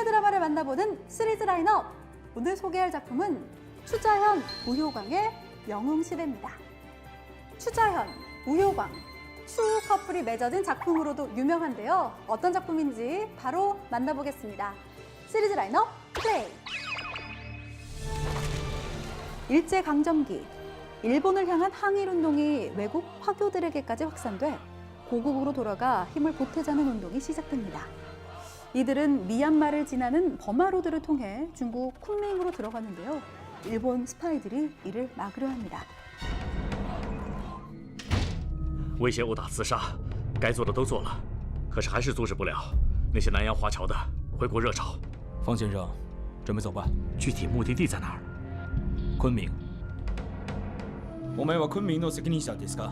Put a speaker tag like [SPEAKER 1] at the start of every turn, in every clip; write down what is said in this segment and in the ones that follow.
[SPEAKER 1] 해외 드라마를 만나보는 시리즈 라인업. 오늘 소개할 작품은 추자현, 우효광의 영웅시대입니다. 추자현, 우효광, 추 커플이 맺어진 작품으로도 유명한데요. 어떤 작품인지 바로 만나보겠습니다. 시리즈 라인업 플레이! 일제강점기, 일본을 향한 항일운동이 외국 화교들에게까지 확산돼 고국으로 돌아가 힘을 보태자는 운동이 시작됩니다. 이들은 미얀마를 지나는 버마로드를 통해 중국 쿤밍으로 들어가는데요. 일본 스파이들이 이를 막으려 합니다.
[SPEAKER 2] 威胁殴打刺杀，该做的都做了，可是还是阻止不了那些南洋华侨的回国热潮。
[SPEAKER 3] 方先生，准备走吧。
[SPEAKER 2] 具体目的地在哪儿？
[SPEAKER 3] 昆明。お前は昆明の責任者ですか？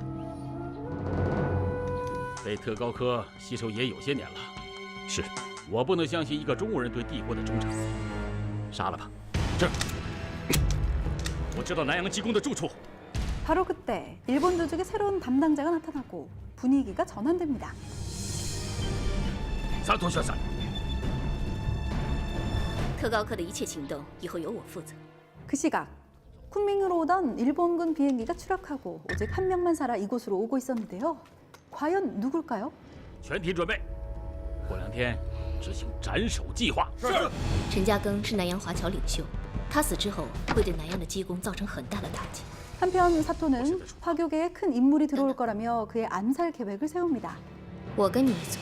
[SPEAKER 4] 在特高科吸收也有些年了，
[SPEAKER 2] 是，
[SPEAKER 4] 我不能相信一个中国人对帝国的忠诚。杀了吧！
[SPEAKER 2] 我知道南洋技工的住处。
[SPEAKER 1] 바로 그때 일본 조직의 새로운 담당자가 나타나고 분위기가 전환됩니다.
[SPEAKER 4] 萨托先生，
[SPEAKER 5] 特高科的一切行动以后由我负责。
[SPEAKER 1] 그 시각 쿤밍으로 오던 일본군 비행기가 추락하고 오직 한 명만 살아 이곳으로 오고 있었는데요. 과연 누굴까요?
[SPEAKER 4] 全体准备，过两天 执行斩首计划。是。
[SPEAKER 5] 陈嘉庚是南洋华侨领袖，他死之后会对南洋的机工造成很大的打击。
[SPEAKER 1] 한편 사토는 화교계에 큰 인물이 들어올 거라며 그의 암살 계획을 세웁니다.
[SPEAKER 5] 我跟你一组，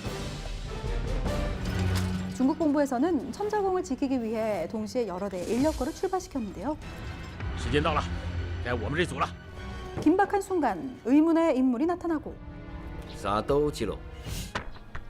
[SPEAKER 1] 중국 본부에서는 천자공을 지키기 위해 동시에 여러 대의 인력거를 출발시켰는데요.
[SPEAKER 4] 时间到了，该我们这组了。
[SPEAKER 1] 긴박한 순간 의문의 인물이 나타나고
[SPEAKER 6] 啥都记录。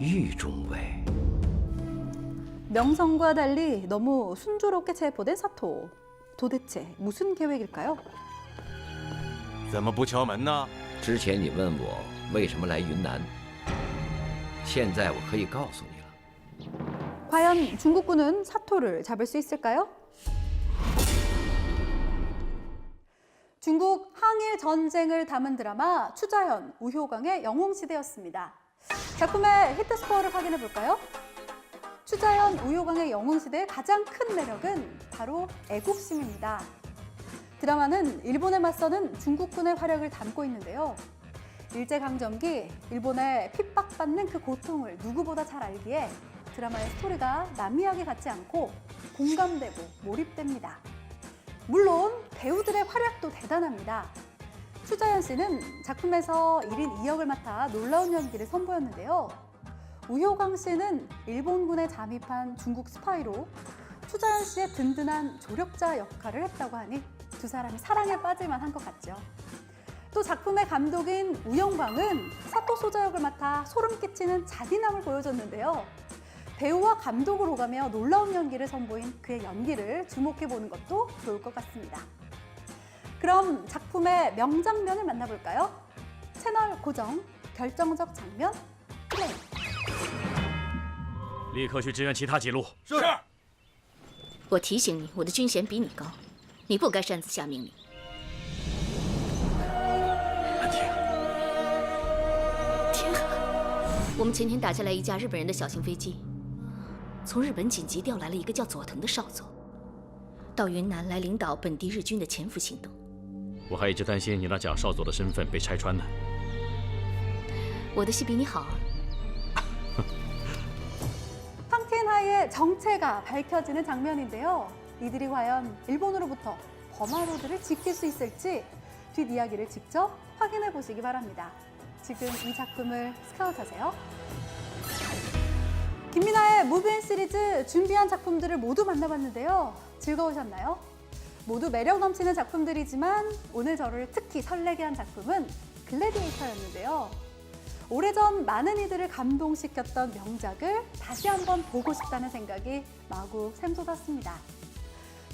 [SPEAKER 6] 狱中尉，
[SPEAKER 1] 명성과 달리 너무 순조롭게 체포된 사토. 도대체 무슨 계획일까요?
[SPEAKER 7] 怎么不敲门呢？
[SPEAKER 6] 之前你问我为什么来云南，现在我可以告诉你了。
[SPEAKER 1] 과연 중국군은 사토를 잡을 수 있을까요? 중국 항일 전쟁을 담은 드라마 추자현, 우효광의 영웅시대였습니다. 작품의 히트 스코어를 확인해 볼까요? 추자현, 우효광의 영웅시대의 가장 큰 매력은 바로 애국심입니다. 드라마는 일본에 맞서는 중국군의 활약을 담고 있는데요. 일제강점기 일본에 핍박받는 그 고통을 누구보다 잘 알기에 드라마의 스토리가 남 이야기 같지 않고 공감되고 몰입됩니다. 물론 배우들의 활약도 대단합니다. 추자연 씨는 작품에서 1인 2역을 맡아 놀라운 연기를 선보였는데요. 우효광 씨는 일본군에 잠입한 중국 스파이로 추자연 씨의 든든한 조력자 역할을 했다고 하니 두 사람이 사랑에 빠질만 한 것 같죠. 또 작품의 감독인 우영광은 사토 소자 역을 맡아 소름 끼치는 잔인함을 보여줬는데요. 배우와 감독을 오가며 놀라운 연기를 선보인 그의 연기를 주목해 보는 것도 좋을 것 같습니다. 그럼 작품의 명장면을 만나볼까요? 채널 고정, 결정적 장면, 플레이.
[SPEAKER 2] 立刻去支援其他记录。
[SPEAKER 7] 是。
[SPEAKER 5] 我提醒你，我的军衔比你高，你不该擅自下命令。
[SPEAKER 4] 安婷，
[SPEAKER 5] 天啊！我们前天打下来一架日本人的小型飞机，从日本紧急调来了一个叫佐藤的少佐，到云南来领导本地日军的潜伏行动。
[SPEAKER 2] 我还一直担心你那假少佐的身份被拆穿呢。
[SPEAKER 5] 我的戏比你好啊。
[SPEAKER 1] 황태나의 일본군의 정체가 밝혀지는 장면인데요. 이들이 과연 일본으로부터 버마로드를 지킬 수 있을지 뒷이야기를 직접 확인해 보시기 바랍니다. 지금 이 작품을 스카웃하세요. 김민아의 무비앤 시리즈 준비한 작품들을 모두 만나봤는데요. 즐거우셨나요? 모두 매력 넘치는 작품들이지만 오늘 저를 특히 설레게 한 작품은 글래디에이터였는데요. 오래전 많은 이들을 감동시켰던 명작을 다시 한번 보고 싶다는 생각이 마구 샘솟았습니다.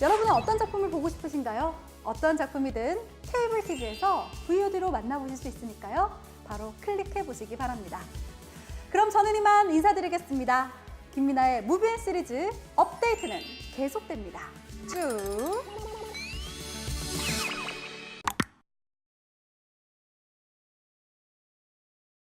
[SPEAKER 1] 여러분은 어떤 작품을 보고 싶으신가요? 어떤 작품이든 케이블 TV에서 VOD로 만나보실 수 있으니까요. 바로 클릭해 보시기 바랍니다. 그럼 저는 이만 인사드리겠습니다. 김민아의 무비앤 시리즈 업데이트는 계속됩니다. 쭉